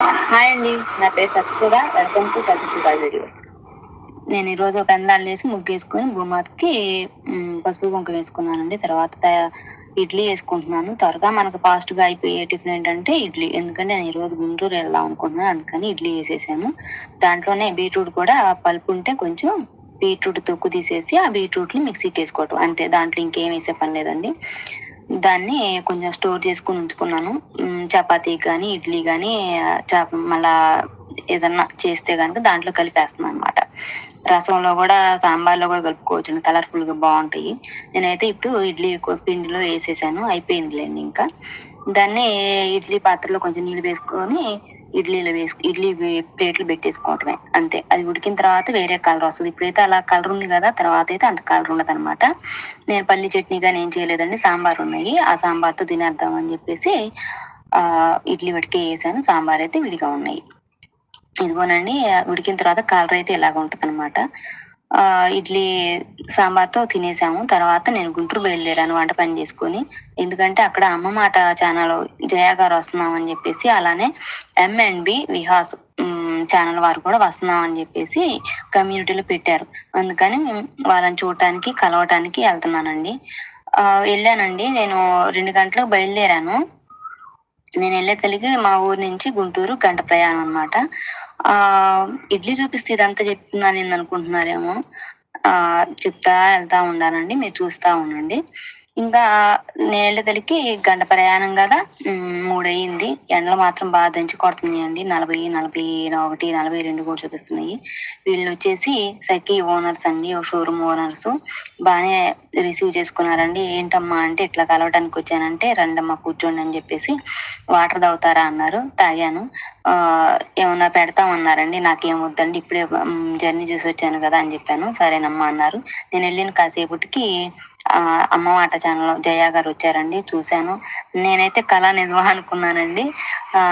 Hi అండి. నా పేరు Satyasudha welcome to Satyasudha videos. నేను ఈరోజు పెందాలు వేసి ముగ్గు వేసుకొని భూమాతకి మ్, పసుపు కుంకుమ వేసుకున్నానండి. తర్వాత ఇడ్లీ వేసుకుంటున్నాను. త్వరగా మనకు ఫాస్ట్గా అయిపోయే టిఫిన్ ఏంటంటే ఇడ్లీ. ఎందుకంటే నేను ఈరోజు గుంటూరు వెళ్దాం అనుకుంటున్నాను. అందుకని ఇడ్లీ వేసేసాను. దాంట్లోనే బీట్రూట్ కూడా పలుపు ఉంటే కొంచెం బీట్రూట్ తొక్కు తీసేసి ఆ బీట్రూట్ని మిక్సీకి వేసుకోవటం. అంతే. దాంట్లో ఇంకేం వేసే పని లేదండి. దాన్ని కొంచెం స్టోర్ చేసుకుని ఉంచుకున్నాను. చపాతీ కానీ ఇడ్లీ కానీ చాప మళ్ళా ఏదన్నా చేస్తే కనుక దాంట్లో కలిపేస్తున్నాను అనమాట రసంలో కూడా సాంబార్లో కూడా కలుపుకోవచ్చు. కలర్ఫుల్గా బాగుంటాయి. నేనైతే ఇప్పుడు ఇడ్లీ పిండిలో వేసేసాను. అయిపోయిందిలేండి ఇంకా. దాన్ని ఇడ్లీ పాత్రలో కొంచెం నీళ్ళు వేసుకొని ఇడ్లీలో వేసు ఇడ్లీ వే- ప్లేట్లు పెట్టేసుకోవటమే అంతే. అది ఉడికిన తర్వాత వేరే కలర్ వస్తుంది. ఇప్పుడైతే అలా కలర్ ఉంది కదా తర్వాత అయితే అంత కలర్ ఉండదు అనమాట నేను పల్లి చట్నీ కానీ ఏం చేయలేదండి సాంబార్ ఉన్నాయి. ఆ సాంబార్తో తినేద్దాం అని చెప్పేసి ఆ ఇడ్లీ వడికే వేసాను. సాంబార్ అయితే విడిగా ఉన్నాయి. ఇదిగోనండి ఉడికిన తర్వాత కలర్ అయితే ఇలాగ ఉంటుంది అనమాట ఇడ్లీ సాంబార్తో తినేసాము. తర్వాత నేను గుంటూరు బయలుదేరాను వంట పని చేసుకొని. ఎందుకంటే అక్కడ అమ్మ మాట ఛానల్ జయా గారు వస్తున్నామని చెప్పేసి అలానే M and B Vihas channel వారు కూడా వస్తున్నాం అని చెప్పేసి కమ్యూనిటీలో పెట్టారు. అందుకని వాళ్ళని చూడటానికి కలవటానికి వెళ్తున్నానండి. వెళ్ళానండి. నేను రెండు గంటలకు బయలుదేరాను. నేను వెళ్ళే తల్లికి మా ఊరు నుంచి గుంటూరు గంట ప్రయాణం అన్నమాట. ఆ ఇడ్లీ చూపిస్తే ఇదంతా చెప్తున్నాను అనుకుంటున్నారేమో. ఆ చెప్తా వెళ్తా ఉండాలండి మీరు చూస్తా ఉండండి. ఇంకా నేను వెళ్ళే గంట ప్రయాణం కదా. మూడయింది. ఎండలు మాత్రం బాగా దంచి కొడుతున్నాయండి. అండి నలభై నలభై ఒకటి నలభై రెండు కూడా చూపిస్తున్నాయి. వీళ్ళు వచ్చేసి సఖీ ఓనర్స్ అండి షోరూమ్ ఓనర్స్. బాగానే రిసీవ్ చేసుకున్నారండి. ఏంటమ్మా అంటే ఇట్లా కలవడానికి వచ్చానంటే రండమ్మా కూర్చోండి అని చెప్పేసి వాటర్ తాగుతారా అన్నారు. తాగాను. ఆ ఏమన్నా పెడతామన్నారండి. నాకేం వద్దండి. ఇప్పుడే జర్నీ చేసి వచ్చాను కదా అని చెప్పాను. సరేనమ్మా అన్నారు. నేను వెళ్ళిన కాసేపటికి అమ్మ మాట ఛానల్ జయ గారు వచ్చారండి చూశాను. నేనైతే కళ నిజమా అనుకున్నానండి. ఆ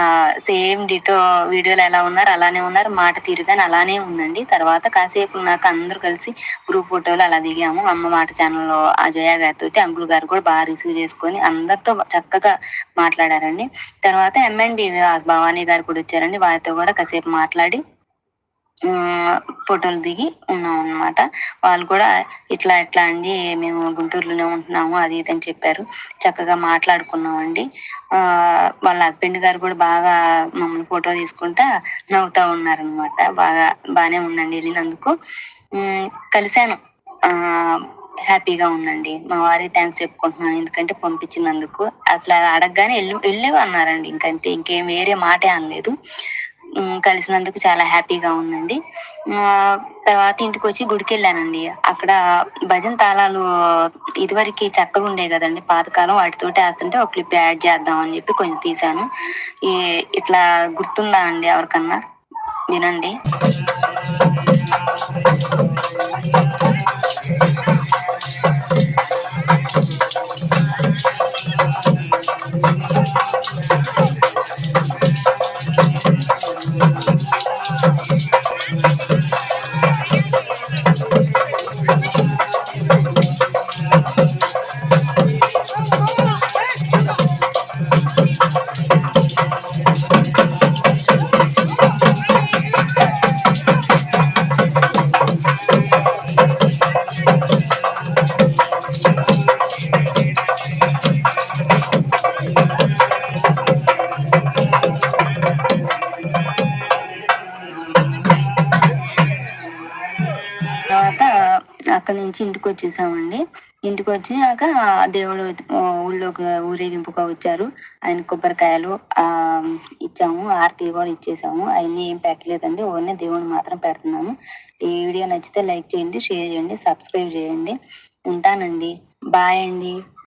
సేమ్ డిటో వీడియోలు ఎలా ఉన్నారు అలానే ఉన్నారు మాట తీరు కానీ అలానే ఉందండి. తర్వాత కాసేపు నాకు అందరూ కలిసి గ్రూప్ ఫోటోలు అలా దిగాము. అమ్మ మాట ఛానల్లో ఆ జయ గారితో అంకుల్ గారు కూడా బాగా రిసీవ్ చేసుకొని అందరితో చక్కగా మాట్లాడారండి. తర్వాత ఎంఎన్బి భవానీ గారు కూడా వచ్చారండి. వారితో కూడా కాసేపు మాట్లాడి ఫోటోలు దిగి ఉన్నాం అన్నమాట వాళ్ళు కూడా ఇట్లా ఇట్లా అండి మేము గుంటూరులోనే ఉంటున్నాము అది ఇది అని చెప్పారు. చక్కగా మాట్లాడుకున్నామండి. వాళ్ళ హస్బెండ్ గారు కూడా బాగా మమ్మల్ని ఫోటో తీసుకుంటా నవ్వుతా ఉన్నారనమాట బాగా బాగానే ఉందండి వెళ్ళినందుకు కలిశాను. హ్యాపీగా ఉందండి. మా వారికి థ్యాంక్స్ చెప్పుకుంటున్నాను ఎందుకంటే పంపించినందుకు. అసలు అడగగానే వెళ్ళి వెళ్ళి అన్నారండి ఇంకంతే ఇంకేం వేరే మాటే అనలేదు. కలిసినందుకు చాలా హ్యాపీగా ఉందండి. తర్వాత ఇంటికి వచ్చి గుడికి వెళ్ళానండి అక్కడ భజన తాళాలు ఇదివరకు చక్కగా ఉండే కదండి. పాతకాలం వాటితోటి వేస్తుంటే ఒక క్లిప్ యాడ్ చేద్దాం అని చెప్పి కొంచెం తీసాను ఈ ఇట్లా గుర్తుందా అండి ఎవరికన్నా? వినండి. అక్కడి నుంచి ఇంటికి వచ్చేసామండి. ఇంటికి వచ్చినాక దేవుడు ఊళ్ళోకి ఊరేగింపుగా వచ్చారు. ఆయన కొబ్బరికాయలు ఆ ఇచ్చాము ఆరతి కూడా ఇచ్చేసాము. అవన్నీ ఏం పెట్టలేదండి. ఓన్లీ దేవుడు మాత్రం పెడుతున్నాము. ఈ వీడియో నచ్చితే లైక్ చేయండి షేర్ చేయండి సబ్స్క్రైబ్ చేయండి. ఉంటానండి. బాయ్ అండి.